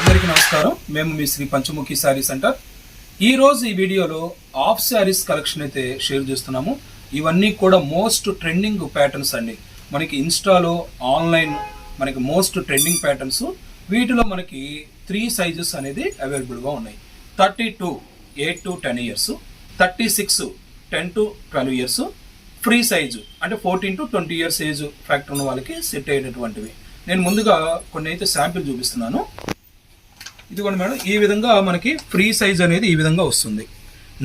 అందరికీ నమస్కారం. మేము మీ శ్రీ పంచముఖి శారీ సెంటర్. ఈరోజు ఈ వీడియోలో ఆఫ్ శారీస్ కలెక్షన్ అయితే షేర్ చేస్తున్నాము. ఇవన్నీ కూడా మోస్ట్ ట్రెండింగ్ ప్యాటర్న్స్ అండి. మనకి ఇన్స్టాలో ఆన్లైన్ మనకి మోస్ట్ ట్రెండింగ్ ప్యాటర్న్స్. వీటిలో మనకి త్రీ సైజెస్ అనేది అవైలబుల్గా ఉన్నాయి. Thirty two eight to ten years. Thirty six ten to twelve years. Free size అంటే fourteen to twenty years age factor ఉన్న వాళ్ళకి సెట్ అయ్యేటటువంటివి. నేను ముందుగా కొన్ని అయితే శాంపిల్ చూపిస్తున్నాను. ఇదిగోండి మేడం ఈ విధంగా మనకి ఫ్రీ సైజ్ అనేది ఈ విధంగా వస్తుంది.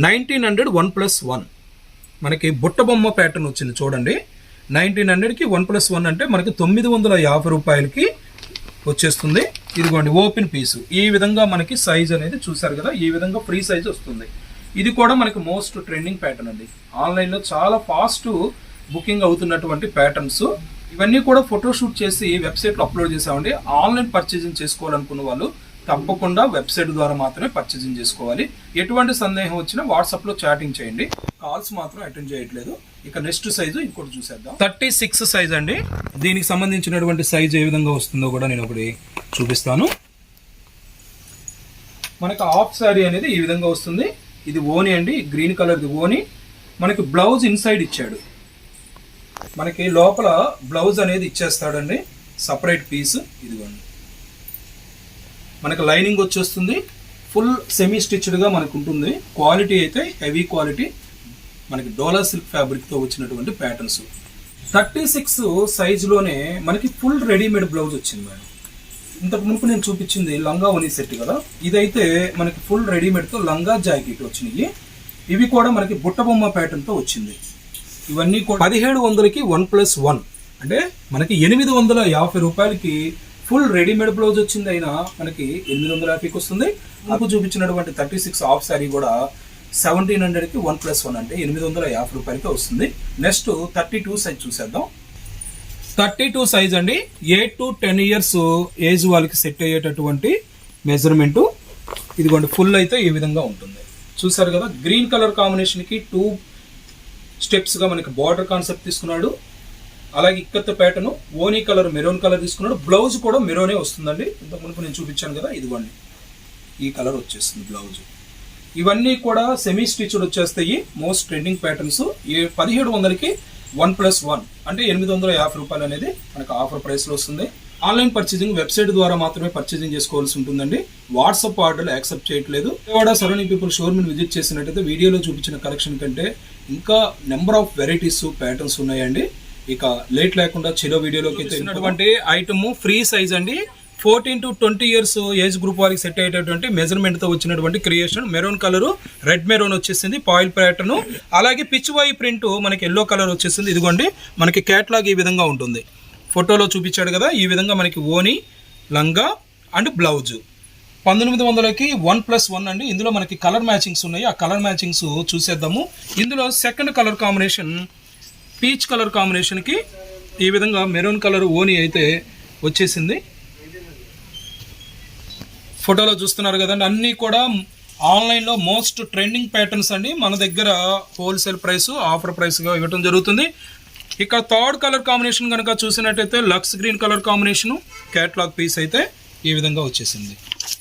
Nineteen hundred one plus one మనకి బుట్ట బొమ్మ ప్యాటర్న్ వచ్చింది చూడండి. నైన్టీన్ హండ్రెడ్కి వన్ ప్లస్ వన్ అంటే మనకి తొమ్మిది వందల యాభై రూపాయలకి వచ్చేస్తుంది. ఇదిగోండి ఓపెన్ పీసు ఈ విధంగా మనకి సైజ్ అనేది చూసారు కదా ఈ విధంగా ఫ్రీ సైజ్ వస్తుంది. ఇది కూడా మనకి మోస్ట్ ట్రెండింగ్ ప్యాటర్న్ అండి. ఆన్లైన్లో చాలా ఫాస్ట్ బుకింగ్ అవుతున్నటువంటి ప్యాటర్న్స్ ఇవన్నీ కూడా ఫోటోషూట్ చేసి వెబ్సైట్లో అప్లోడ్ చేసామండి ఆన్లైన్ పర్చేసింగ్ చేసుకోవాలనుకున్న వాళ్ళు తప్పకుండా వెబ్సైట్ ద్వారా మాత్రమే పర్చేసింగ్ చేసుకోవాలి. ఎటువంటి సందేహం వచ్చినా వాట్సాప్లో చాటింగ్ చేయండి. కాల్స్ మాత్రం అటెండ్ చేయట్లేదు. ఇక నెక్స్ట్ సైజు ఇంకోటి చూసేద్దాం. థర్టీ సిక్స్ సైజ్ అండి. దీనికి సంబంధించినటువంటి సైజ్ ఏ విధంగా వస్తుందో కూడా నేను ఒకటి చూపిస్తాను. మనకు హాఫ్ శారీ అనేది ఈ విధంగా వస్తుంది. ఇది ఓని అండి. గ్రీన్ కలర్ది ఓని. మనకి బ్లౌజ్ ఇన్సైడ్ ఇచ్చాడు. మనకి లోపల బ్లౌజ్ అనేది ఇచ్చేస్తాడండి. సపరేట్ పీస్ ఇదిగోండి. మనకు లైనింగ్ వచ్చేస్తుంది. ఫుల్ సెమీ స్టిచ్డ్గా మనకు ఉంటుంది. క్వాలిటీ అయితే హెవీ క్వాలిటీ మనకి డోలా సిల్క్ ఫ్యాబ్రిక్తో వచ్చినటువంటి ప్యాటర్న్స్ థర్టీ సిక్స్ సైజులోనే మనకి ఫుల్ రెడీమేడ్ బ్లౌజ్ వచ్చింది మేడం. ఇంతకు మునుపు నేను చూపించింది లంగా ఓనీ సెట్ కదా. ఇదైతే మనకి ఫుల్ రెడీమేడ్తో లంగా జాకెట్ వచ్చినాయి. ఇవి కూడా మనకి బుట్టబొమ్మ ప్యాటర్న్తో వచ్చింది. ఇవన్నీ కూడా పదిహేడు వందలకి వన్ ప్లస్ వన్. అంటే మనకి ఎనిమిది వందల యాభై రూపాయలకి ఫుల్ రెడీమేడ్ బ్లౌజ్ వచ్చింది అయినా మనకి ఎనిమిది వందల యాభైకి వస్తుంది. నాకు చూపించినటువంటి థర్టీ సిక్స్ హాఫ్ శారీ కూడా సెవెంటీన్ హండ్రెడ్కి వన్ ప్లస్ వన్ అంటే ఎనిమిది వందల యాభై రూపాయలకి వస్తుంది. నెక్స్ట్ థర్టీ టూ సైజ్ చూసేద్దాం. థర్టీ టూ సైజ్ అండి. Eight to ten years age వాళ్ళకి సెట్ అయ్యేటటువంటి మెజర్మెంట్ ఇదిగోండి ఫుల్ అయితే ఈ విధంగా ఉంటుంది. చూసారు కదా గ్రీన్ కలర్ కాంబినేషన్కి టూ స్టెప్స్గా మనకి బార్డర్ కాన్సెప్ట్ తీసుకున్నాడు. అలాగే ఇక్కత్త ప్యాటర్న్ ఓనీ కలర్ మెరూన్ కలర్ తీసుకున్నాడు. బ్లౌజ్ కూడా మెరూనే వస్తుందండి. ఇంతకు మునుపు నేను చూపించాను కదా ఇదిగోండి. ఈ కలర్ వచ్చేస్తుంది బ్లౌజ్. ఇవన్నీ కూడా సెమీ స్టిచ్డ్ వచ్చేస్తాయి. మోస్ట్ ట్రెండింగ్ ప్యాటర్న్స్ ఈ పదిహేడు వందలకి వన్ ప్లస్ వన్ అంటే ఎనిమిది వందల యాభై రూపాయలు అనేది మనకు ఆఫర్ ప్రైస్లో వస్తుంది. ఆన్లైన్ పర్చేసింగ్ వెబ్సైట్ ద్వారా మాత్రమే పర్చేసింగ్ చేసుకోవాల్సి ఉంటుందండి. వాట్సాప్ ఆర్డర్లు యాక్సెప్ట్ చేయట్లేదు. విజయవాడ సరౌండింగ్ పీపుల్ షోరూమ్ని విజిట్ చేసినట్టయితే వీడియోలో చూపించిన కలెక్షన్ కంటే ఇంకా నెంబర్ ఆఫ్ వెరైటీస్ ప్యాటర్న్స్ ఉన్నాయండి. ఇక లేట్ లేకుండా చిరో వీడియోలోకి అయితే ఐటమ్ ఫ్రీ సైజ్ అండి. Fourteen to twenty years age group వారికి సెట్ అయ్యేటటువంటి మెజర్మెంట్తో వచ్చినటువంటి creation maroon colour red maroon వచ్చేసింది పాయిల్ ప్యాటర్న్ అలాగే పిచ్ వై ప్రింట్ మనకి ఎల్లో కలర్ వచ్చేసింది. ఇదిగోండి మనకి క్యాట్లాగ్ ఈ విధంగా ఉంటుంది. ఫోటోలో చూపించాడు కదా ఈ విధంగా మనకి ఓని లంగా అండ్ బ్లౌజ్ పంతొమ్మిది వందలకి వన్ ప్లస్ వన్ అండి. ఇందులో మనకి కలర్ మ్యాచింగ్స్ ఉన్నాయి. ఆ కలర్ మ్యాచింగ్స్ చూసేద్దాము. ఇందులో second colour combination peach colour కాంబినేషన్కి ఈ విధంగా మెరూన్ కలర్ ఓని అయితే వచ్చేసింది. ఫోటోలో చూస్తున్నారు కదండి అన్నీ కూడా ఆన్లైన్లో మోస్ట్ ట్రెండింగ్ ప్యాటర్న్స్ అండి. మన దగ్గర హోల్సేల్ ప్రైస్ ఆఫర్ ప్రైస్గా ఇవ్వడం జరుగుతుంది. ఇక థర్డ్ కలర్ కాంబినేషన్ కనుక చూసినట్టయితే Lux green colour combination catalogue piece అయితే ఈ విధంగా వచ్చేసింది.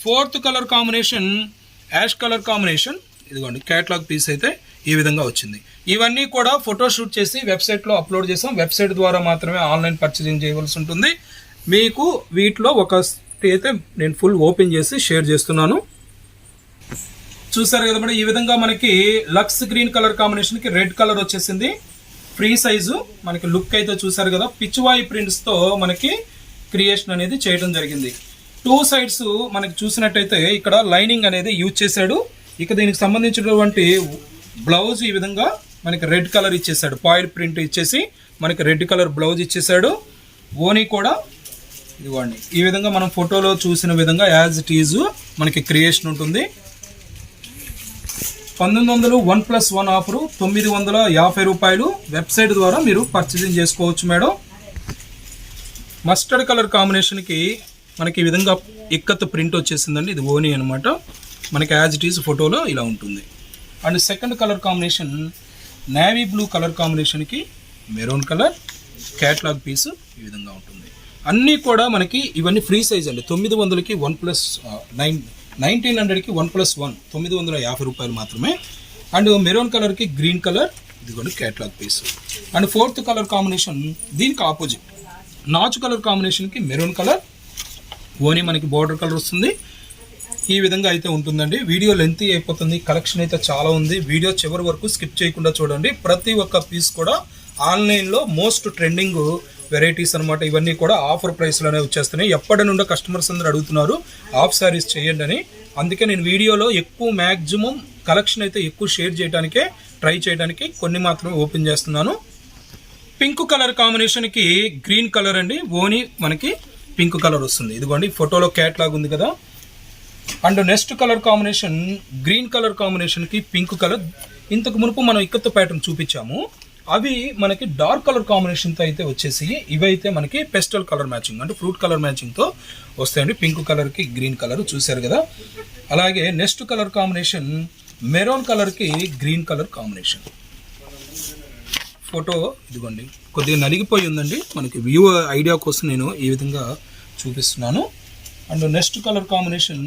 Fourth colour combination ash colour combination ఇదిగోండి క్యాట్లాగ్ పీస్ అయితే ఈ విధంగా వచ్చింది. ఇవన్నీ కూడా ఫోటో షూట్ చేసి వెబ్సైట్లో అప్లోడ్ చేసాం. వెబ్సైట్ ద్వారా మాత్రమే ఆన్లైన్ పర్చేసింగ్ చేయవలసి ఉంటుంది. మీకు వీటిలో ఒక అయితే నేను ఫుల్ ఓపెన్ చేసి షేర్ చేస్తున్నాను. చూసారు కదా మేడం ఈ విధంగా మనకి లక్స్ గ్రీన్ కలర్ కాంబినేషన్కి రెడ్ కలర్ వచ్చేసింది. ఫ్రీ సైజు మనకి లుక్ అయితే చూసారు కదా. పిచ్వాయి ప్రింట్స్తో మనకి క్రియేషన్ అనేది చేయడం జరిగింది. టూ సైడ్స్ మనకి చూసినట్టయితే ఇక్కడ లైనింగ్ అనేది యూజ్ చేశాడు. ఇక దీనికి సంబంధించినటువంటి బ్లౌజ్ ఈ విధంగా మనకి రెడ్ కలర్ ఇచ్చేసాడు. పాయిల్ ప్రింట్ ఇచ్చేసి మనకి రెడ్ కలర్ బ్లౌజ్ ఇచ్చేసాడు. ఓనీ కూడా ఇవ్వండి ఈ విధంగా మనం ఫోటోలో చూసిన విధంగా యాజ్ ఇట్ ఈజ్ మనకి క్రియేషన్ ఉంటుంది. పంతొమ్మిది వందలు వన్ ప్లస్ వన్ ఆఫరు తొమ్మిది వందల యాభై రూపాయలు వెబ్సైట్ ద్వారా మీరు పర్చేసింగ్ చేసుకోవచ్చు మేడం. మస్టర్డ్ కలర్ కాంబినేషన్కి మనకి ఈ విధంగా ఇక్కత్ ప్రింట్ వచ్చేసిందండి. ఇది ఓనీ అనమాట మనకి యాజ్ ఇట్ ఈజ్ ఫోటోలో ఇలా ఉంటుంది. And second colour combination navy blue colour కాంబినేషన్కి మెరూన్ కలర్ క్యాట్లాగ్ పీస్ ఈ విధంగా ఉంటుంది. అన్నీ కూడా మనకి ఇవన్నీ ఫ్రీ సైజ్ అండి. తొమ్మిది వందలకి వన్ ప్లస్ నైన్ నైన్టీన్ హండ్రెడ్కి వన్ ప్లస్ వన్ తొమ్మిది వందల యాభై రూపాయలు మాత్రమే. అండ్ మెరూన్ కలర్కి గ్రీన్ కలర్ ఇదిగోండి catalogue piece. And fourth colour combination దీనికి ఆపోజిట్. నాచు కలర్ కాంబినేషన్కి మెరూన్ కలర్. ఓనీ మనకి బార్డర్ కలర్ వస్తుంది. ఈ విధంగా అయితే ఉంటుందండి. వీడియో లెంత్ అయిపోతుంది. కలెక్షన్ అయితే చాలా ఉంది. వీడియో చివరి వరకు స్కిప్ చేయకుండా చూడండి. ప్రతి ఒక్క పీస్ కూడా ఆన్లైన్లో మోస్ట్ ట్రెండింగ్ వెరైటీస్ అన్నమాట. ఇవన్నీ కూడా ఆఫర్ ప్రైస్లోనే వచ్చేస్తున్నాయి. ఎప్పటి నుండో కస్టమర్స్ అందరూ అడుగుతున్నారు ఆఫ్ సారీస్ చేయండి అని. అందుకే నేను వీడియోలో ఎక్కువ మ్యాక్సిమం కలెక్షన్ అయితే ఎక్కువ షేర్ చేయడానికే ట్రై చేయడానికి కొన్ని మాత్రమే ఓపెన్ చేస్తున్నాను. పింక్ కలర్ కాంబినేషన్కి గ్రీన్ కలర్ అండి. ఓని మనకి పింక్ కలర్ వస్తుంది. ఇదిగోండి ఫోటోలో క్యాట్ లాగా ఉంది కదా. And next colour combination green colour కాంబినేషన్కి పింక్ కలర్. ఇంతకు మునుపు మనం ఇక్కతో ప్యాటర్న్ చూపించాము. అవి మనకి డార్క్ కలర్ కాంబినేషన్తో అయితే వచ్చేసి ఇవైతే మనకి పెస్టల్ కలర్ మ్యాచింగ్ అంటే ఫ్రూట్ కలర్ మ్యాచింగ్తో వస్తాయండి. పింక్ కలర్కి గ్రీన్ కలర్ చూశారు కదా. అలాగే నెక్స్ట్ కలర్ కాంబినేషన్ మెరూన్ కలర్కి గ్రీన్ కలర్ కాంబినేషన్. ఫోటో ఇదిగోండి. కొద్దిగా నలిగిపోయి ఉందండి. మనకి వ్యూ ఐడియా కోసం నేను ఈ విధంగా చూపిస్తున్నాను. And next colour combination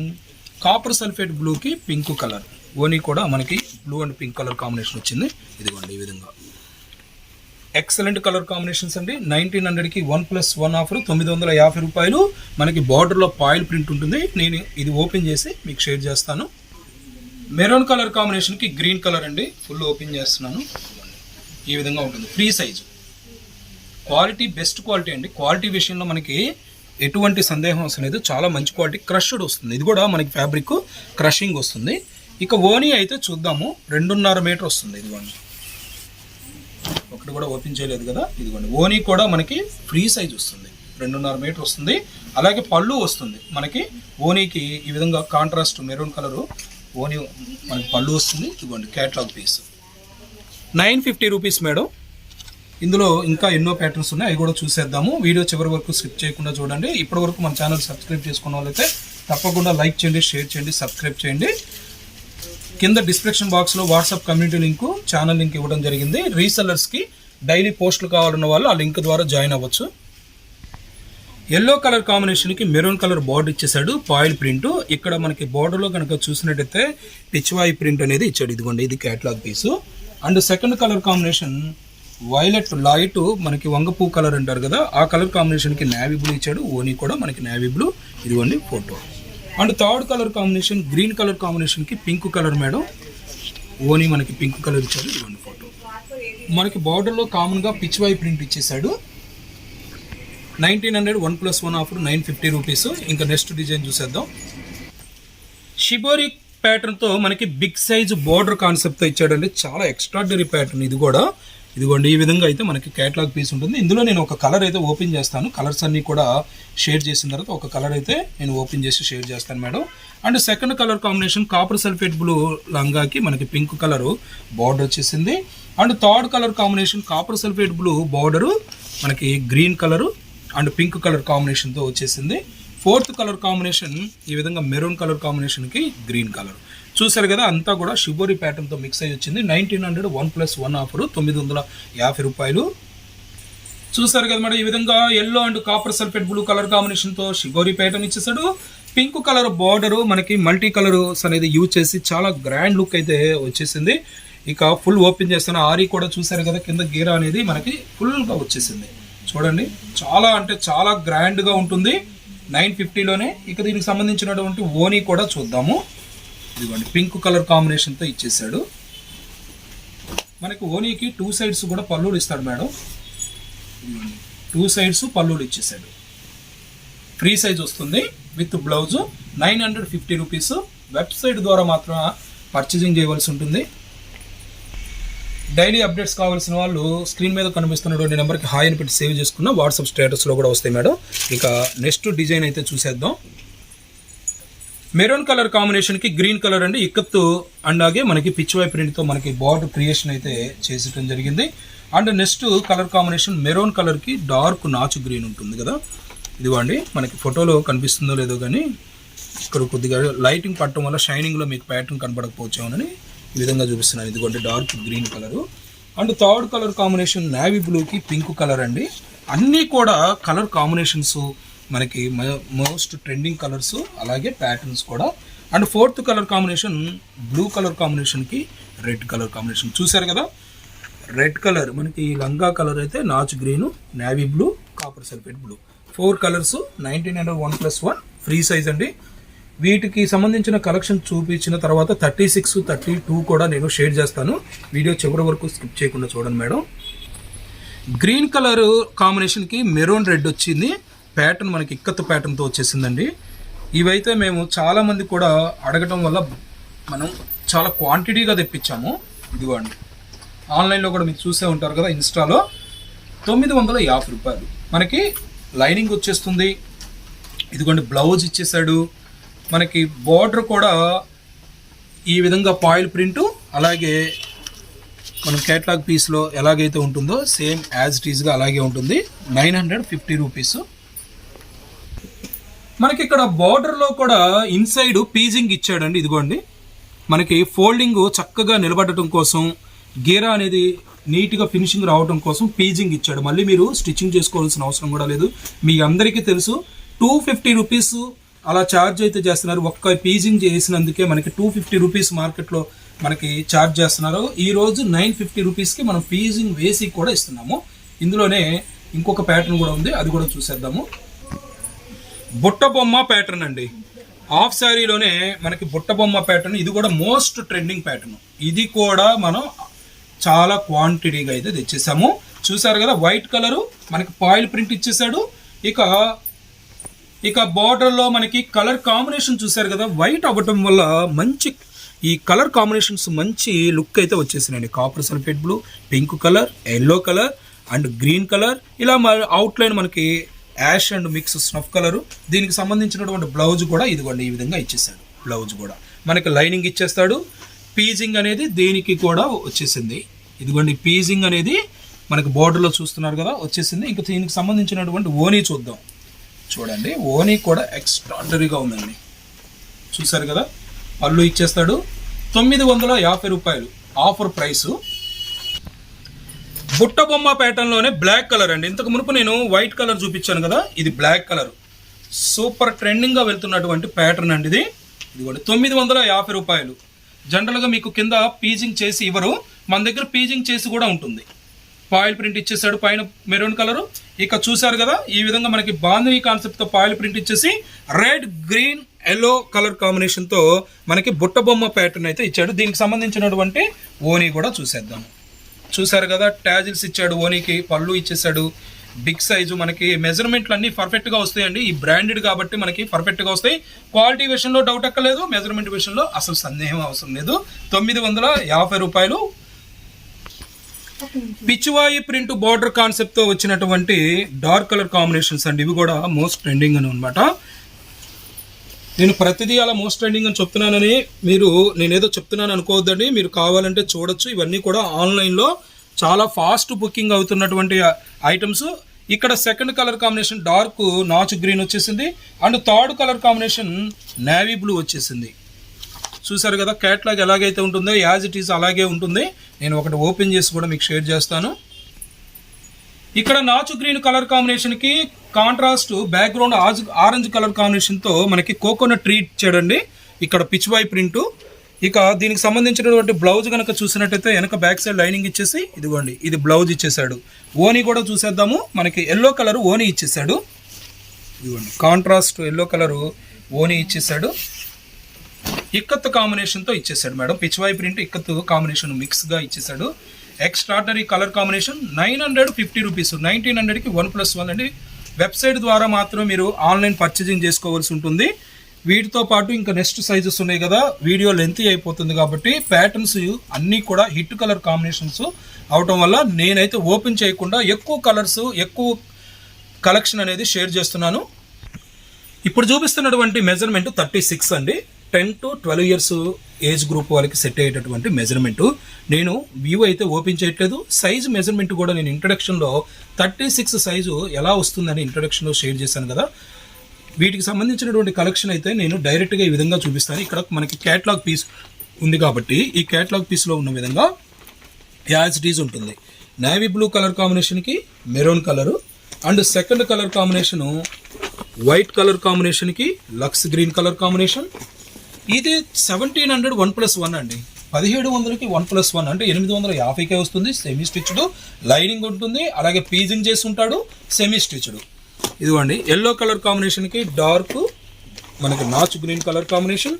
copper sulphate బ్లూకి పింక్ కలర్. ఓనీ కూడా మనకి blue and pink colour combination వచ్చింది. ఇదిగోండి ఈ విధంగా. ఎక్సలెంట్ కలర్ కాంబినేషన్స్ అండి. నైన్టీన్ హండ్రెడ్కి వన్ ప్లస్ వన్ ఆఫర్ తొమ్మిది వందల యాభై రూపాయలు. మనకి బార్డర్లో పాయిల్ ప్రింట్ ఉంటుంది. నేను ఇది ఓపెన్ చేసి మీకు షేర్ చేస్తాను. మెరూన్ కలర్ కాంబినేషన్కి గ్రీన్ కలర్ అండి. ఫుల్ ఓపెన్ చేస్తున్నాను. ఈ విధంగా ఉంటుంది. Free size quality best quality అండి. క్వాలిటీ విషయంలో మనకి ఎటువంటి సందేహం అవసరం లేదు. చాలా మంచి క్వాలిటీ క్రష్డ్ వస్తుంది. ఇది కూడా మనకి ఫ్యాబ్రిక్ క్రషింగ్ వస్తుంది. ఇక ఓనీ అయితే చూద్దాము. రెండున్నర మీటర్ వస్తుంది ఇదిగోండి. ఒకటి కూడా ఓపెన్ చేయలేదు కదా. ఇదిగోండి. ఓనీ కూడా మనకి ఫ్రీ సైజ్ వస్తుంది. రెండున్నర మీటర్ వస్తుంది. అలాగే పళ్ళు వస్తుంది. మనకి ఓనీకి ఈ విధంగా కాంట్రాస్ట్ మెరూన్ కలరు ఓనీ మనకి పళ్ళు వస్తుంది. ఇదిగోండి catalogue piece nine fifty rupees madam. ఇందులో ఇంకా ఎన్నో ప్యాటర్న్స్ ఉన్నాయి అవి కూడా చూసేద్దాము. వీడియో చివరి వరకు స్కిప్ చేయకుండా చూడండి. ఇప్పటి వరకు మన ఛానల్ సబ్స్క్రైబ్ చేసుకున్న వాళ్ళైతే తప్పకుండా లైక్ చేయండి షేర్ చేయండి సబ్స్క్రైబ్ చేయండి. కింద డిస్క్రిప్షన్ బాక్స్లో WhatsApp community link channel link ఇవ్వడం జరిగింది. రీసెల్లర్స్కి డైలీ పోస్టులు కావాలన్న వాళ్ళు ఆ లింక్ ద్వారా జాయిన్ అవ్వచ్చు. ఎల్లో కలర్ కాంబినేషన్కి మెరూన్ కలర్ బార్డర్ ఇచ్చేసాడు పాయిల్ ప్రింట్ ఇక్కడ మనకి బార్డర్లో కనుక చూసినట్టయితే పిచ్వాయి ప్రింట్ అనేది ఇచ్చాడు. ఇదిగోండి ఇది catalogue piece and second colour combination violet light మనకి వంగపూ కలర్ అంటారు కదా ఆ కలర్ కాంబినేషన్కి నేవీ బ్లూ ఇచ్చాడు. ఓనీ కూడా మనకి నేవీ బ్లూ ఇదిగోండి photo and third colour combination green colour కాంబినేషన్కి పింక్ కలర్ మేడం. ఓనీ మనకి పింక్ కలర్ ఇచ్చాడు. ఇదిగోండి ఫోటో మనకి బార్డర్లో కామన్గా పిచ్ వై ప్రింట్ ఇచ్చేసాడు nineteen hundred one plus one offer nine fifty rupees ఇంకా నెక్స్ట్ డిజైన్ చూసేద్దాం. షిబోరి ప్యాటర్న్తో మనకి బిగ్ సైజ్ బార్డర్ కాన్సెప్ట్తో ఇచ్చాడండి. చాలా ఎక్స్ట్రాడినరీ ప్యాటర్న్ ఇది కూడా. ఇదిగోండి ఈ విధంగా అయితే మనకి క్యాటలాగ్ పీస్ ఉంటుంది. ఇందులో నేను ఒక కలర్ అయితే ఓపెన్ చేస్తాను. కలర్స్ అన్నీ కూడా షేర్ చేసిన తర్వాత ఒక కలర్ అయితే నేను ఓపెన్ చేసి షేర్ చేస్తాను madam. And second colour combination copper sulphate blue లంగాకి మనకి పింక్ కలర్ బార్డర్ వచ్చేసింది. And third colour combination copper sulphate blue border మనకి green colour and pink colour కాంబినేషన్తో వచ్చేసింది. ఫోర్త్ కలర్ కాంబినేషన్ ఈ విధంగా మెరూన్ కలర్ కాంబినేషన్కి గ్రీన్ కలర్ చూసారు కదా అంతా కూడా షిబోరి ప్యాటర్న్తో మిక్స్ అయ్యి వచ్చింది. Nineteen hundred one plus one offer తొమ్మిది వందల యాభై రూపాయలు. చూసారు కదా మేడం ఈ విధంగా yellow and copper sulphate blue colour కాంబినేషన్తో షిబోరి ప్యాటర్న్ ఇచ్చేసాడు పింక్ కలర్ బార్డరు మనకి మల్టీ కలర్స్ అనేది యూజ్ చేసి చాలా గ్రాండ్ లుక్ అయితే వచ్చేసింది. ఇక ఫుల్ ఓపెన్ చేస్తున్న ఆరి కూడా చూసారు కదా కింద గీరా అనేది మనకి ఫుల్గా వచ్చేసింది. చూడండి చాలా అంటే చాలా గ్రాండ్గా ఉంటుంది. నైన్ ఫిఫ్టీలోనే ఇక దీనికి సంబంధించినటువంటి ఓనీ కూడా చూద్దాము. ఇదిగోండి పింక్ కలర్ కాంబినేషన్తో ఇచ్చేసాడు. మనకు ఓనీకి టూ సైడ్స్ కూడా పల్లులు ఇస్తాడు మేడం. ఇదిగోండి టూ సైడ్స్ పల్లూడు ఇచ్చేసాడు. ఫ్రీ సైజ్ వస్తుంది with blouse nine hundred fifty rupees. Website ద్వారా మాత్రం పర్చేసింగ్ చేయవలసి ఉంటుంది. డైలీ అప్డేట్స్ కావాల్సిన వాళ్ళు స్క్రీన్ మీద కనిపిస్తున్నటువంటి నెంబర్కి హాయ్ అని పెట్టి సేవ్ చేసుకున్న వాట్సాప్ స్టేటస్లో కూడా వస్తాయి మేడం. ఇక నెక్స్ట్ డిజైన్ అయితే చూసేద్దాం. మెరూన్ కలర్ కాంబినేషన్కి గ్రీన్ కలర్ అండి. ఇక్కత్తు అండాగే మనకి పిచ్చివై ప్రింట్తో మనకి బార్డర్ క్రియేషన్ అయితే చేసటం జరిగింది. And next colour combination maroon కలర్కి డార్క్ నాచు గ్రీన్ ఉంటుంది కదా. ఇదిగోండి మనకి ఫోటోలో కనిపిస్తుందో లేదో కానీ ఇక్కడ కొద్దిగా లైటింగ్ పట్టడం వల్ల షైనింగ్లో మీకు ప్యాటర్న్ కనబడకపోవచ్చామని ఈ విధంగా చూపిస్తున్నాను. ఇదిగోండి dark green colour. And third colour combination navy బ్లూకి పింక్ కలర్ అండి. అన్నీ కూడా కలర్ కాంబినేషన్స్ మనకి మోస్ట్ ట్రెండింగ్ కలర్స్ అలాగే ప్యాటర్న్స్ కూడా. And fourth colour combination blue colour కాంబినేషన్కి రెడ్ కలర్ కాంబినేషన్ చూసారు కదా? రెడ్ కలర్ మనకి లంగా కలర్ అయితే notch green navy blue copper sulphate blue four colours nineteen and one plus one free size అండి. వీటికి సంబంధించిన కలెక్షన్ చూపించిన తర్వాత థర్టీ సిక్స్ థర్టీ టూ కూడా నేను షేర్ చేస్తాను. వీడియో చివరి వరకు స్కిప్ చేయకుండా చూడండి మేడం. గ్రీన్ కలర్ కాంబినేషన్కి మెరూన్ రెడ్ వచ్చింది. ప్యాటర్న్ మనకి ఇక్కత్ ప్యాటర్న్తో వచ్చేసిందండి. ఇవైతే మేము చాలామంది కూడా అడగటం వల్ల మనం చాలా క్వాంటిటీగా తెప్పించాము. ఇదిగోండి. ఆన్లైన్లో కూడా మీరు చూసే ఉంటారు కదా ఇన్స్టాలో. తొమ్మిది వందల యాభై రూపాయలు. మనకి లైనింగ్ వచ్చేస్తుంది. ఇదిగోండి బ్లౌజ్ ఇచ్చేసాడు మనకి బార్డర్ కూడా ఈ విధంగా పాయిల్ ప్రింటు అలాగే మనం కేటలాగ్ పీస్లో ఎలాగైతే ఉంటుందో సేమ్ యాజ్ ఇట్ ఈజ్గా అలాగే ఉంటుంది. Nine hundred fifty rupees. మనకి ఇక్కడ బార్డర్లో కూడా ఇన్సైడ్ పీజింగ్ ఇచ్చాడండి ఇదిగోండి. మనకి ఫోల్డింగ్ చక్కగా నిలబడటం కోసం గీరా అనేది నీట్గా ఫినిషింగ్ రావడం కోసం పీజింగ్ ఇచ్చాడు. మళ్ళీ మీరు స్టిచ్చింగ్ చేసుకోవాల్సిన అవసరం కూడా లేదు. మీ అందరికీ తెలుసు టూ ఫిఫ్టీ రూపీస్ అలా ఛార్జ్ అయితే చేస్తున్నారు. ఒక్క పీజింగ్ చేసినందుకే మనకి టూ ఫిఫ్టీ రూపీస్ మార్కెట్లో మనకి ఛార్జ్ చేస్తున్నారు. ఈ రోజు నైన్ ఫిఫ్టీ రూపీస్కి మనం పీజింగ్ వేసి కూడా ఇస్తున్నాము. ఇందులోనే ఇంకొక ప్యాటర్న్ కూడా ఉంది అది కూడా చూసేద్దాము. బుట్ట బొమ్మ ప్యాటర్న్ అండి. హాఫ్ శారీలోనే మనకి బుట్ట బొమ్మ ప్యాటర్న్ ఇది కూడా మోస్ట్ ట్రెండింగ్ ప్యాటర్న్ ఇది కూడా మనం చాలా క్వాంటిటీగా అయితే తెచ్చేసాము. చూసారు కదా వైట్ కలరు మనకి పాయిల్ ప్రింట్ ఇచ్చేసాడు. ఇక ఇక బార్డర్లో మనకి కలర్ కాంబినేషన్ చూసారు కదా వైట్ అవ్వటం వల్ల మంచి ఈ కలర్ కాంబినేషన్స్ మంచి లుక్ అయితే వచ్చేసినాయండి. Copper sulphate blue pink colour yellow colour and green colour ఇలా అవుట్లైన్ మనకి ash and mix snuff colour. దీనికి సంబంధించినటువంటి బ్లౌజ్ కూడా ఇదిగోండి ఈ విధంగా ఇచ్చేసాడు బ్లౌజ్ కూడా. మనకి లైనింగ్ ఇచ్చేస్తాడు. పీజింగ్ అనేది దీనికి కూడా వచ్చేసింది. ఇదిగోండి పీజింగ్ అనేది మనకి బోర్డర్లో చూస్తున్నారు కదా వచ్చేసింది. ఇంకా దీనికి సంబంధించినటువంటి ఓనీ చూద్దాం. చూడండి ఓనీ కూడా ఎక్స్ట్రాడనరీగా ఉందండి. చూసారు కదా? పళ్ళు ఇచ్చేస్తాడు. తొమ్మిది వందల యాభై రూపాయలు ఆఫర్ ప్రైసు. బుట్ట బొమ్మ ప్యాటర్న్లోనే బ్లాక్ కలర్ అండి. ఇంతకు మునుపు నేను వైట్ కలర్ చూపించాను కదా ఇది బ్లాక్ కలర్. సూపర్ ట్రెండింగ్గా వెళ్తున్నటువంటి ప్యాటర్న్ అండి ఇది. ఇదిగోండి తొమ్మిది వందల యాభై రూపాయలు. జనరల్గా మీకు కింద పీజింగ్ చేసి ఇవ్వరు. మన దగ్గర పీజింగ్ చేసి కూడా ఉంటుంది. పాయిల్ ప్రింట్ ఇచ్చేసాడు పైన మెరూన్ కలర్. ఇక చూసారు కదా ఈ విధంగా మనకి బాంధవి కాన్సెప్ట్తో పాయిల్ ప్రింట్ ఇచ్చేసి రెడ్ గ్రీన్ ఎల్లో కలర్ కాంబినేషన్తో మనకి బుట్ట బొమ్మ ప్యాటర్న్ అయితే ఇచ్చాడు. దీనికి సంబంధించినటువంటి ఓనీ కూడా చూసేద్దాము. చూసారు కదా ట్యాజిల్స్ ఇచ్చాడు ఓనీకి పళ్ళు ఇచ్చేసాడు బిగ్ సైజు మనకి మెజర్మెంట్లు అన్ని పర్ఫెక్ట్గా వస్తాయండి. ఈ బ్రాండెడ్ కాబట్టి మనకి పర్ఫెక్ట్గా వస్తాయి. క్వాలిటీ విషయంలో డౌట్ అక్కర్లేదు. మెజర్మెంట్ విషయంలో అసలు సందేహం అవసరం లేదు. తొమ్మిది వందల యాభై రూపాయలు. పిచ్చివాయి ప్రింట్ బార్డర్ కాన్సెప్ట్తో వచ్చినటువంటి డార్క్ కలర్ కాంబినేషన్స్ అండి. ఇవి కూడా మోస్ట్ ట్రెండింగ్ అని అనమాట నేను ప్రతిదీ అలా మోస్ట్ ట్రెండింగ్ అని చెప్తున్నానని మీరు నేనేదో చెప్తున్నాను అనుకోవద్దండి. మీరు కావాలంటే చూడొచ్చు. ఇవన్నీ కూడా ఆన్లైన్లో చాలా ఫాస్ట్ బుకింగ్ అవుతున్నటువంటి ఐటమ్స్ ఇక్కడ సెకండ్ కలర్ కాంబినేషన్ డార్క్ నాచు గ్రీన్ వచ్చేసింది. And third colour combination navy blue వచ్చేసింది. చూసారు కదా క్యాట్లాగ్ ఎలాగైతే ఉంటుందో యాజ్ ఇట్ ఈస్ అలాగే ఉంటుంది. నేను ఒకటి ఓపెన్ చేసి కూడా మీకు షేర్ చేస్తాను. ఇక్కడ నాచు గ్రీన్ కలర్ కాంబినేషన్కి కాంట్రాస్ట్ బ్యాక్గ్రౌండ్ ఆరెంజ్ కలర్ కాంబినేషన్తో మనకి కోకోనట్ ట్రీ ఇచ్చాడండి. ఇక్కడ పిచ్ వై ప్రింట్ ఇక దీనికి సంబంధించినటువంటి బ్లౌజ్ కనుక చూసినట్టయితే వెనక బ్యాక్ సైడ్ లైనింగ్ ఇచ్చేసి ఇదిగోండి ఇది బ్లౌజ్ ఇచ్చేసాడు ఓనీ కూడా చూసేద్దాము. మనకి ఎల్లో కలర్ ఓనీ ఇచ్చేసాడు ఇదిగోండి కాంట్రాస్ట్ ఎల్లో కలరు ఓనీ ఇచ్చేసాడు ఇక్కత్ కాంబినేషన్తో ఇచ్చేసాడు madam. Pichwai print ikat combination మిక్స్గా ఇచ్చేసాడు extraordinary colour combination nine hundred fifty rupees nineteen హండ్రెడ్కి వన్ ప్లస్ వన్ అండి. వెబ్సైట్ ద్వారా మాత్రమే మీరు ఆన్లైన్ పర్చేజింగ్ చేసుకోవాల్సి ఉంటుంది. వీటితో పాటు ఇంకా నెక్స్ట్ సైజెస్ ఉన్నాయి కదా వీడియో లెంత్ అయిపోతుంది కాబట్టి ప్యాటర్న్స్ అన్నీ కూడా హిట్ కలర్ కాంబినేషన్స్ అవటం వల్ల నేనైతే ఓపెన్ చేయకుండా ఎక్కువ కలర్స్ ఎక్కువ కలెక్షన్ అనేది షేర్ చేస్తున్నాను. ఇప్పుడు చూపిస్తున్నటువంటి మెజర్మెంట్ థర్టీ సిక్స్ అండి. Ten to twelve years age group వాళ్ళకి సెట్ అయ్యేటటువంటి మెజర్మెంట్ నేను వ్యూ అయితే ఓపెన్ చేయట్లేదు. సైజ్ మెజర్మెంట్ కూడా నేను ఇంట్రడక్షన్లో థర్టీ సిక్స్ సైజు ఎలా వస్తుందని ఇంట్రడక్షన్లో షేర్ చేశాను కదా. వీటికి సంబంధించినటువంటి కలెక్షన్ అయితే నేను డైరెక్ట్గా ఈ విధంగా చూపిస్తాను. ఇక్కడ మనకి క్యాట్లాగ్ పీస్ ఉంది కాబట్టి ఈ క్యాట్లాగ్ పీస్లో ఉన్న విధంగా యాజ్ డీజ్ ఉంటుంది. నేవీ బ్లూ కలర్ కాంబినేషన్కి maroon colour and second colour combination white colour కాంబినేషన్కి లక్స్ గ్రీన్ కలర్ కాంబినేషన్ ఇది seventeen hundred one plus one అండి. పదిహేడు వందలకి వన్ ప్లస్ వన్ అంటే ఎనిమిది వందల యాభైకే వస్తుంది. సెమీ స్టిచ్డ్ లైనింగ్ ఉంటుంది. అలాగే పీజింగ్ చేసి ఉంటాడు. సెమీ స్టిచ్డ్ ఇదిగోండి. ఎల్లో కలర్ కాంబినేషన్కి డార్క్ మనకి notch green colour combination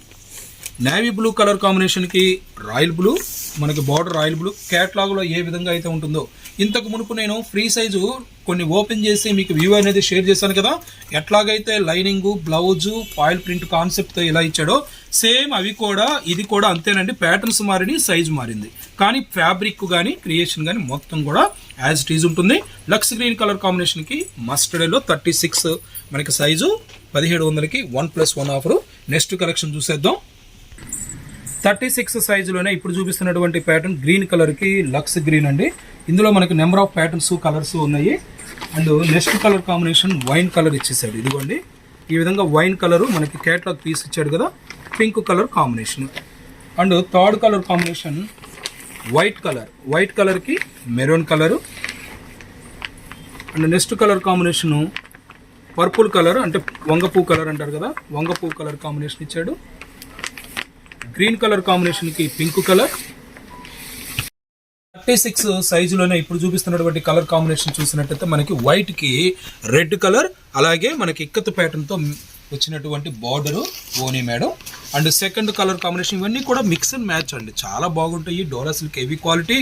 navy blue colour కాంబినేషన్కి రాయల్ బ్లూ మనకి బార్డర్ రాయల్ బ్లూ క్యాట్లాగ్లో ఏ విధంగా అయితే ఉంటుందో ఇంతకు మునుపు నేను ఫ్రీ సైజు కొన్ని ఓపెన్ చేసి మీకు వ్యూ అనేది షేర్ చేశాను కదా. ఎట్లాగైతే లైనింగు బ్లౌజు ఫాయిల్ ప్రింట్ కాన్సెప్ట్తో ఇలా ఇచ్చాడో సేమ్ అవి కూడా ఇది కూడా అంతేనండి. ప్యాటర్న్స్ మారిని సైజు మారింది. కానీ ఫ్యాబ్రిక్ కానీ క్రియేషన్ కానీ మొత్తం కూడా యాజ్ ఇట్ ఈజ్ ఉంటుంది. లక్స్ గ్రీన్ కలర్ కాంబినేషన్కి మస్టర్డేలో థర్టీ సిక్స్. మనకి సైజు పదిహేడు వందలకి one plus one offer. Next collection చూసేద్దాం. థర్టీ సిక్స్ సైజులోనే ఇప్పుడు చూపిస్తున్నటువంటి ప్యాటర్న్ గ్రీన్ కలర్కి లక్స్ గ్రీన్ అండి. ఇందులో మనకి నెంబర్ ఆఫ్ ప్యాటర్న్స్ కలర్స్ ఉన్నాయి. And next colour combination wine colour ఇచ్చేసాడు. ఇదిగోండి. ఈ విధంగా వైన్ కలర్ మనకి క్యాట్లాగ్ పీస్ ఇచ్చాడు కదా. Pink colour combination and third colour combination white colour white కలర్కి maroon colour and next colour combination purple colour అంటే వంగపూ కలర్ అంటారు కదా. వంగపూ కలర్ కాంబినేషన్ ఇచ్చాడు. గ్రీన్ కలర్ కాంబినేషన్కి పింక్ కలర్. థర్టీ సిక్స్ సైజులోనే ఇప్పుడు చూపిస్తున్నటువంటి కలర్ కాంబినేషన్ చూసినట్టయితే మనకి వైట్కి రెడ్ కలర్ అలాగే మనకి ఇక్కత్ ప్యాటర్న్తో వచ్చినటువంటి border ఓనీ madam. And second colour combination ఇవన్నీ కూడా మిక్స్ అండ్ మ్యాచ్ అండి. చాలా బాగుంటాయి. డోరా సిల్క్ హెవీ క్వాలిటీ.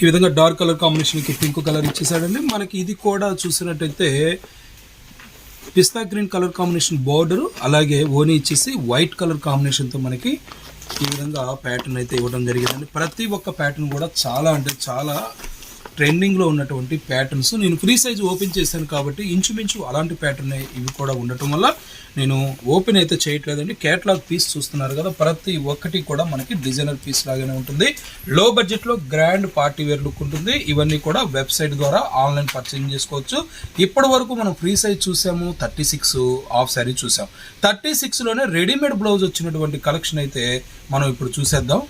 ఈ విధంగా డార్క్ కలర్ కాంబినేషన్కి పింక్ కలర్ ఇచ్చేసాడండి మనకి ఇది కూడా చూసినట్టయితే pista green colour combination border అలాగే ఓని ఇచ్చేసి వైట్ కలర్ కాంబినేషన్తో మనకి ఈ విధంగా ప్యాటర్న్ అయితే ఇవ్వడం జరిగిందండి. ప్రతి ఒక్క ప్యాటర్న్ కూడా చాలా అంటే చాలా ట్రెండింగ్లో ఉన్నటువంటి ప్యాటర్న్స్ నేను ఫ్రీ సైజ్ ఓపెన్ చేశాను కాబట్టి ఇంచుమించు అలాంటి ప్యాటర్న్ ఇవి కూడా ఉండటం వల్ల నేను ఓపెన్ అయితే చేయట్లేదండి. కేటలాగ్ పీస్ చూస్తున్నారు కదా ప్రతి ఒక్కటి కూడా మనకి డిజైనర్ పీస్ లాగానే ఉంటుంది. లో బడ్జెట్లో గ్రాండ్ పార్టీ వేర్ లుక్ ఉంటుంది. ఇవన్నీ కూడా వెబ్సైట్ ద్వారా ఆన్లైన్ పర్చేసింగ్ చేసుకోవచ్చు. ఇప్పటి వరకు మనం ఫ్రీ సైజ్ చూసాము థర్టీ సిక్స్ ఆఫ్ శారీ చూసాం. థర్టీ సిక్స్లోనే రెడీమేడ్ బ్లౌజ్ వచ్చినటువంటి కలెక్షన్ అయితే మనం ఇప్పుడు చూసేద్దాం.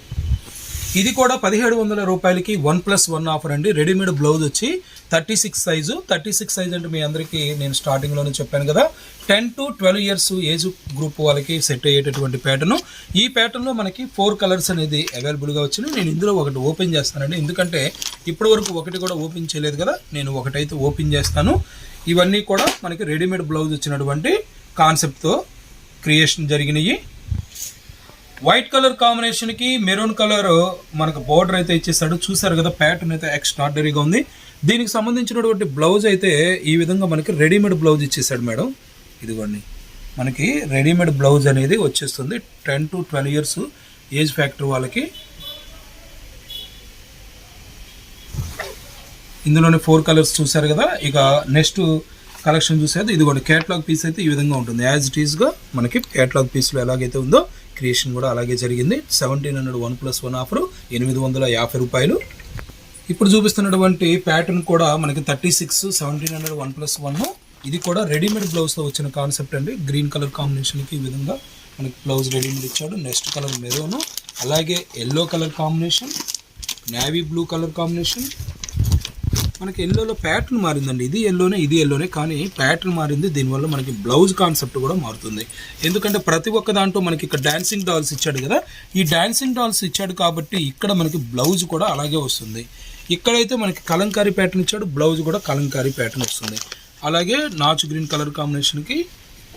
ఇది కూడా పదిహేడు వందల రూపాయలకి వన్ ప్లస్ వన్ ఆఫర్ అండి. రెడీమేడ్ బ్లౌజ్ వచ్చి thirty six size. Thirty six size అంటే మీ అందరికీ నేను స్టార్టింగ్లోనే చెప్పాను కదా. Ten to twelve years age group వాళ్ళకి సెట్ అయ్యేటటువంటి ప్యాటర్ను ఈ ప్యాటర్న్లో మనకి ఫోర్ కలర్స్ అనేది అవైలబుల్గా వచ్చినాయి. నేను ఇందులో ఒకటి ఓపెన్ చేస్తానండి. ఎందుకంటే ఇప్పటి వరకు ఒకటి కూడా ఓపెన్ చేయలేదు కదా. నేను ఒకటైతే ఓపెన్ చేస్తాను. ఇవన్నీ కూడా మనకి రెడీమేడ్ బ్లౌజ్ వచ్చినటువంటి కాన్సెప్ట్తో క్రియేషన్ జరిగినాయి. వైట్ కలర్ కాంబినేషన్కి మెరూన్ కలర్ మనకు బోర్డర్ అయితే ఇచ్చేసాడు చూసారు కదా ప్యాటర్న్ అయితే ఎక్స్ట్రాడనరీగా ఉంది. దీనికి సంబంధించినటువంటి బ్లౌజ్ అయితే ఈ విధంగా మనకి రెడీమేడ్ బ్లౌజ్ ఇచ్చేసాడు మేడం. ఇదిగోండి మనకి రెడీమేడ్ బ్లౌజ్ అనేది వచ్చేస్తుంది. Ten to twelve years age factor వాళ్ళకి. ఇందులోనే ఫోర్ కలర్స్ చూసారు కదా ఇక నెక్స్ట్ కలెక్షన్ చూసేది. ఇదిగోండి కేటలాగ్ పీస్ అయితే ఈ విధంగా ఉంటుంది. యాజ్ ఇట్ ఈస్గా మనకి కేటలాగ్ పీస్లో ఎలాగైతే ఉందో క్రియేషన్ కూడా అలాగే జరిగింది. Seventeen hundred one plus one offer ఎనిమిది వందల యాభై రూపాయలు. ఇప్పుడు చూపిస్తున్నటువంటి ప్యాటర్న్ కూడా మనకి thirty six seventeen hundred one plus one ఇది కూడా రెడీమేడ్ బ్లౌజ్తో వచ్చిన కాన్సెప్ట్ అండి. గ్రీన్ కలర్ కాంబినేషన్కి ఈ విధంగా మనకి బ్లౌజ్ రెడీమేడ్ ఇచ్చాడు. నెక్స్ట్ కలర్ మెరూన్ అలాగే yellow colour combination navy blue colour combination మనకి ఎల్లోలో ప్యాటర్న్ మారిందండి. ఇది ఎల్లోనే ఇది ఎల్లోనే కానీ ప్యాటర్న్ మారింది. దీనివల్ల మనకి బ్లౌజ్ కాన్సెప్ట్ కూడా మారుతుంది. ఎందుకంటే ప్రతి ఒక్క దాంట్లో మనకి ఇక్కడ డాన్సింగ్ డాల్స్ ఇచ్చాడు కదా. ఈ డాన్సింగ్ డాల్స్ ఇచ్చాడు కాబట్టి ఇక్కడ మనకి బ్లౌజ్ కూడా అలాగే వస్తుంది. ఇక్కడైతే మనకి కలంకారీ ప్యాటర్న్ ఇచ్చాడు బ్లౌజ్ కూడా కలంకారీ ప్యాటర్న్ వస్తుంది. అలాగే నాచు గ్రీన్ కలర్ కాంబినేషన్కి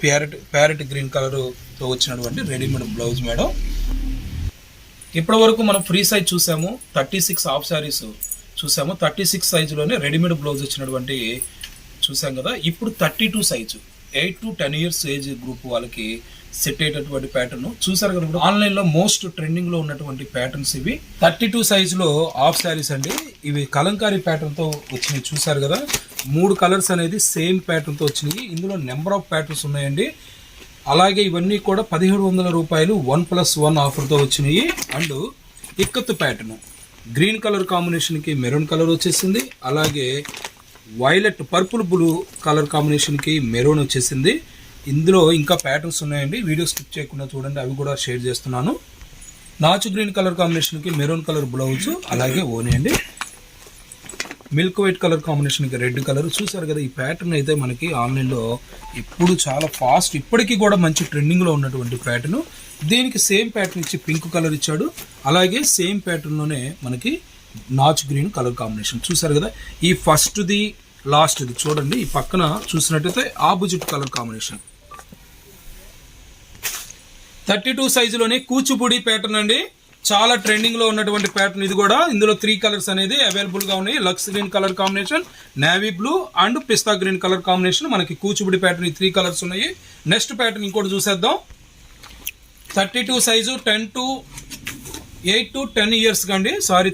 ప్యారెట్ ప్యారెట్ గ్రీన్ కలర్తో వచ్చినటువంటి రెడీమేడ్ బ్లౌజ్ మేడం. ఇప్పటి వరకు మనం ఫ్రీ సైజ్ చూసాము. థర్టీ సిక్స్ హాఫ్ శారీస్ చూసాము. థర్టీ సిక్స్ సైజులోనే రెడీమేడ్ బ్లౌజ్ వచ్చినటువంటి చూసాం కదా. ఇప్పుడు thirty two size. Eight to ten years age group వాళ్ళకి సెట్ అయ్యేటటువంటి ప్యాటర్న్ చూసారు కదా ఇప్పుడు ఆన్లైన్లో మోస్ట్ ట్రెండింగ్లో ఉన్నటువంటి ప్యాటర్న్స్ ఇవి. థర్టీ టూ సైజులో హాఫ్ శారీస్ అండి. ఇవి కలంకారీ ప్యాటర్న్తో వచ్చినవి చూసారు కదా. మూడు కలర్స్ అనేది సేమ్ ప్యాటర్న్తో వచ్చినాయి. ఇందులో నెంబర్ ఆఫ్ ప్యాటర్న్స్ ఉన్నాయండి. అలాగే ఇవన్నీ కూడా పదిహేడు వందల రూపాయలు వన్ ప్లస్ వన్ ఆఫర్తో వచ్చినాయి. And ikat pattern green colour కాంబినేషన్కి మెరూన్ కలర్ వచ్చేసింది. అలాగే వైలెట్ పర్పుల్ బ్లూ కలర్ కాంబినేషన్కి మెరూన్ వచ్చేసింది. ఇందులో ఇంకా ప్యాటర్న్స్ ఉన్నాయండి. వీడియో స్కిప్ చేయకుండా చూడండి. అవి కూడా షేర్ చేస్తున్నాను. నాచు గ్రీన్ కలర్ కాంబినేషన్కి మెరూన్ కలర్ బ్లౌజ్ అలాగే ఓని అండి. మిల్క్ వైట్ కలర్ కాంబినేషన్కి రెడ్ కలర్. చూసారు కదా ఈ ప్యాటర్న్ అయితే మనకి ఆన్లైన్లో ఇప్పుడు చాలా ఫాస్ట్ ఇప్పటికీ కూడా మంచి ట్రెండింగ్లో ఉన్నటువంటి ప్యాటర్న్ దీనికి సేమ్ ప్యాటర్న్ ఇచ్చి పింక్ కలర్ ఇచ్చాడు. అలాగే సేమ్ ప్యాటర్న్లోనే మనకి నాచ్ గ్రీన్ కలర్ కాంబినేషన్. చూసారు కదా? ఈ ఫస్ట్ది లాస్ట్ది చూడండి. ఈ పక్కన చూసినట్టయితే opposite colour combination. Thirty two సైజులోనే Kuchipudi pattern అండి. చాలా ట్రెండింగ్లో ఉన్నటువంటి ప్యాటర్న్ ఇది కూడా. ఇందులో త్రీ కలర్స్ అనేది అవైలబుల్గా ఉన్నాయి. Lux green colour combination navy blue and pista green colour combination మనకి కూచిపూడి ప్యాటర్న్ ఈ త్రీ కలర్స్ ఉన్నాయి. నెక్స్ట్ ప్యాటర్న్ ఇంకోటి చూసేద్దాం. Thirty two size ten to eight to ten years కండి. సారీ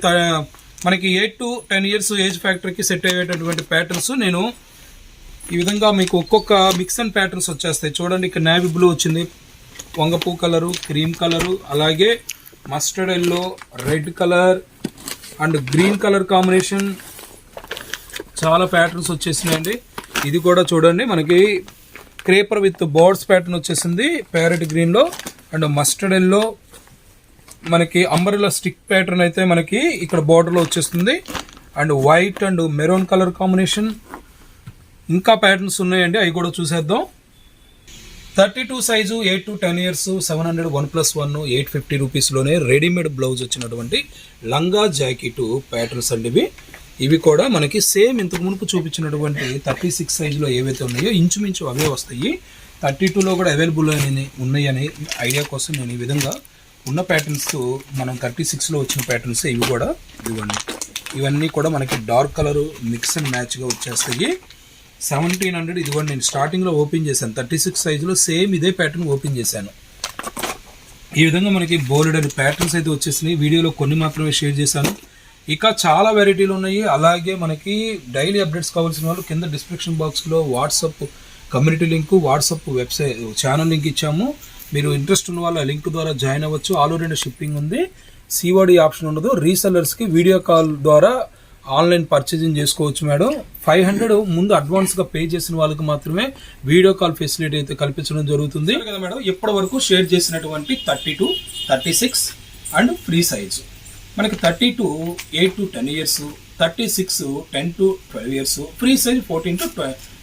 మనకి eight to ten years age ఫ్యాక్టరీకి set అయ్యేటటువంటి patterns నేను ఈ విధంగా మీకు ఒక్కొక్క మిక్స్ అండ్ ప్యాటర్న్స్ వచ్చేస్తాయి. చూడండి ఇక్కడ నేవీ బ్లూ వచ్చింది. వంగపూ కలరు క్రీమ్ కలరు అలాగే mustard yellow red colour and green colour combination చాలా ప్యాటర్న్స్ వచ్చేసినాయండి. ఇది కూడా చూడండి మనకి క్రేపర్ విత్ బోర్డ్స్ ప్యాటర్న్ వచ్చేసింది. ప్యారెట్ గ్రీన్లో అండ్ మస్టర్డ్ ఎల్లో మనకి అంబరిలో స్టిక్ ప్యాటర్న్ అయితే మనకి ఇక్కడ బోర్డర్లో వచ్చేస్తుంది. And white and maroon colour combination. ఇంకా ప్యాటర్న్స్ ఉన్నాయండి అవి కూడా చూసేద్దాం. Thirty two size eight to ten years seven hundred one plus one eight fifty రూపీస్లోనే readymade blouse వచ్చినటువంటి లంగా జాకెట్ ప్యాటర్న్స్ అండి ఇవి. ఇవి కూడా మనకి సేమ్ ఇంతకు మునుపు చూపించినటువంటి థర్టీ సిక్స్ సైజులో ఏవైతే ఉన్నాయో ఇంచుమించు అవే వస్తాయి. థర్టీ టూలో కూడా అవైలబుల్ అని ఉన్నాయని ఐడియా కోసం నేను ఈ విధంగా ఉన్న ప్యాటర్న్స్ మనం థర్టీ సిక్స్లో వచ్చిన ప్యాటర్న్స్ ఇవి కూడా ఇవ్వండి. ఇవన్నీ కూడా మనకి డార్క్ కలర్ మిక్స్ అండ్ మ్యాచ్గా వచ్చేస్తాయి. సెవెంటీన్ హండ్రెడ్ ఇదిగోండి నేను స్టార్టింగ్లో ఓపెన్ చేశాను. థర్టీ సిక్స్ సైజులో సేమ్ ఇదే ప్యాటర్న్ ఓపెన్ చేశాను. ఈ విధంగా మనకి బోల్డ్ అని ప్యాటర్న్స్ అయితే వచ్చేసినాయి. వీడియోలో కొన్ని మాత్రమే షేర్ చేశాను. ఇక చాలా వెరైటీలు ఉన్నాయి. అలాగే మనకి డైలీ అప్డేట్స్ కావాల్సిన వాళ్ళు కింద డిస్క్రిప్షన్ బాక్స్లో WhatsApp community link WhatsApp website channel link ఇచ్చాము. మీరు ఇంట్రెస్ట్ ఉన్న వాళ్ళ లింక్ ద్వారా జాయిన్ అవ్వచ్చు. ఆల్ ఓవర్ ఇండియా షిప్పింగ్ ఉంది. సివాడి ఆప్షన్ ఉండదు. రీసెల్లర్స్కి వీడియో కాల్ ద్వారా ఆన్లైన్ పర్చేజింగ్ చేసుకోవచ్చు మేడం. ఫైవ్ హండ్రెడ్ ముందు అడ్వాన్స్గా పే చేసిన వాళ్ళకి మాత్రమే వీడియో కాల్ ఫెసిలిటీ అయితే కల్పించడం జరుగుతుంది. కదా మేడం. ఇప్పటి వరకు షేర్ చేసినటువంటి thirty two thirty six and free size? మనకి thirty two eight to ten years thirty six ten to twelve years free size fourteen to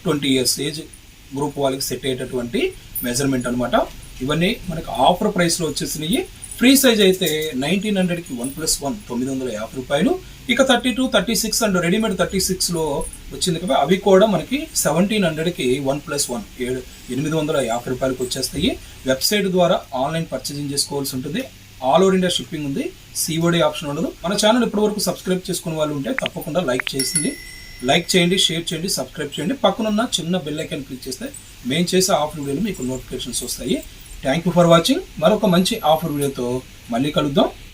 twenty years age group వాళ్ళకి set అయ్యేటటువంటి మెజర్మెంట్ అనమాట ఇవన్నీ మనకి offer ప్రైస్లో వచ్చేసినాయి. Free size అయితే nineteen హండ్రెడ్కి వన్ ప్లస్ వన్ తొమ్మిది వందల యాభై రూపాయలు. ఇక thirty two thirty six and readymade thirty సిక్స్లో వచ్చింది కదా అవి కూడా మనకి సెవెంటీన్ హండ్రెడ్కి వన్ ప్లస్ వన్ ఏడు ఎనిమిది వందల యాభై రూపాయలకి వచ్చేస్తాయి. వెబ్సైట్ ద్వారా ఆన్లైన్ పర్చేజింగ్ చేసుకోవాల్సి ఉంటుంది. ఆల్ ఓవర్ ఇండియా షిప్పింగ్ ఉంది. సిఓడి ఆప్షన్ ఉండదు. మన ఛానల్ ఇప్పటివరకు సబ్స్క్రైబ్ చేసుకున్న వాళ్ళు ఉంటే తప్పకుండా లైక్ చేసింది. లైక్ చేయండి షేర్ చేయండి సబ్స్క్రైబ్ చేయండి. పక్కనున్న చిన్న బెల్ ఐకాన్ క్లిక్ చేస్తే మేము చేసే ఆఫర్ వీడియోలు మీకు నోటిఫికేషన్స్ వస్తాయి. థ్యాంక్ యూ ఫర్ వాచింగ్ మరొక మంచి ఆఫర్ వీడియోతో మళ్ళీ కలుద్దాం.